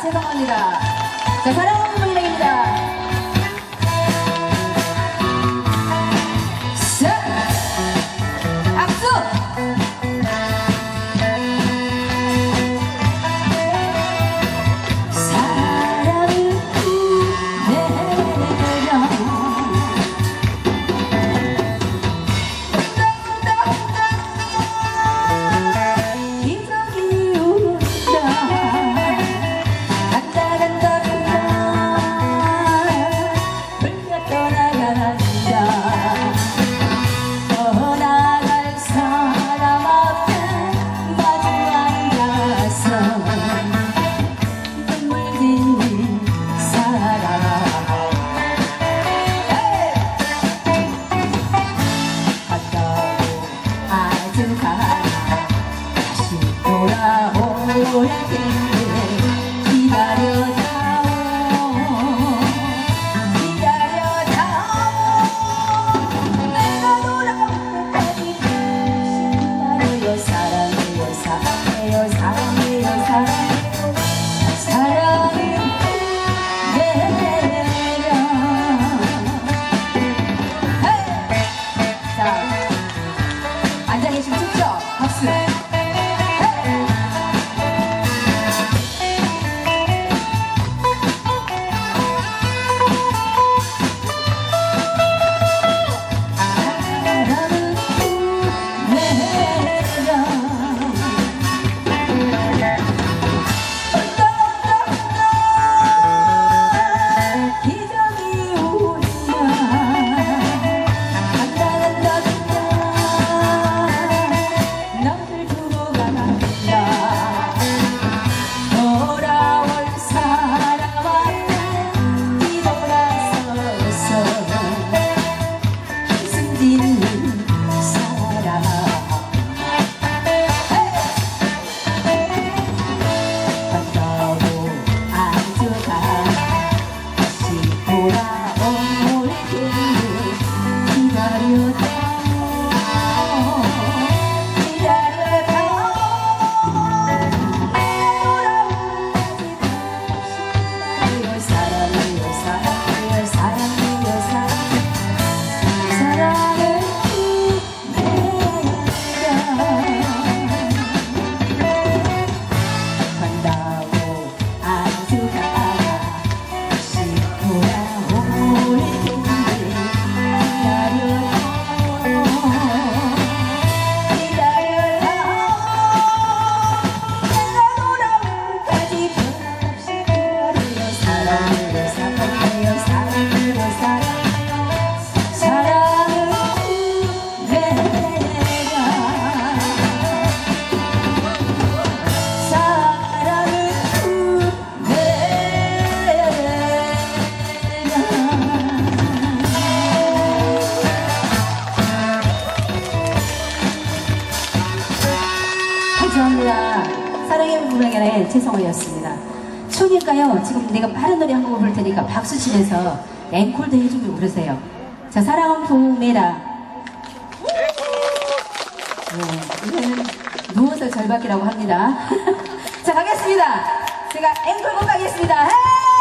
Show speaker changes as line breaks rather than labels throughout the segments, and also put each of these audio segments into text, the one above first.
죄송합니다. 자, 사랑 you. 구백연의 최성호였습니다. 초니까요, 지금 내가 빠른 노래 한 곡을 부를 테니까 박수 치면서 앵콜도 해주고 그러세요. 자, 사랑은 봄메라 네, 이거는 누워서 절박이라고 합니다. 자, 가겠습니다. 제가 앵콜곡 가겠습니다. 헤이!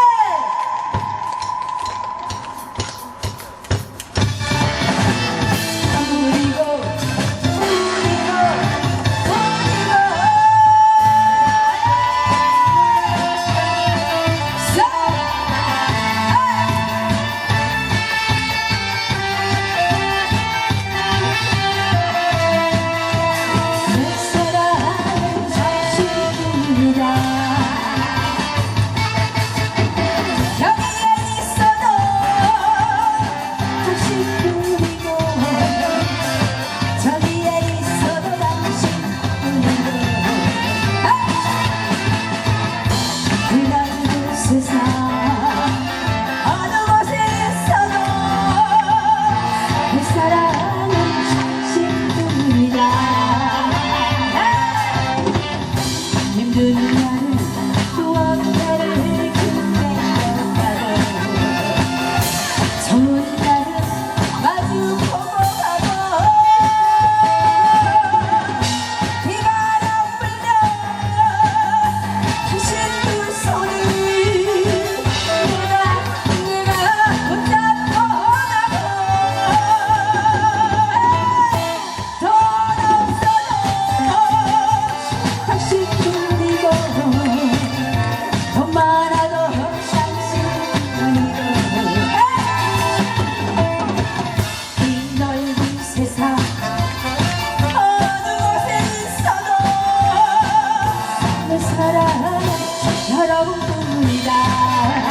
사랑, 여러분뿐이다.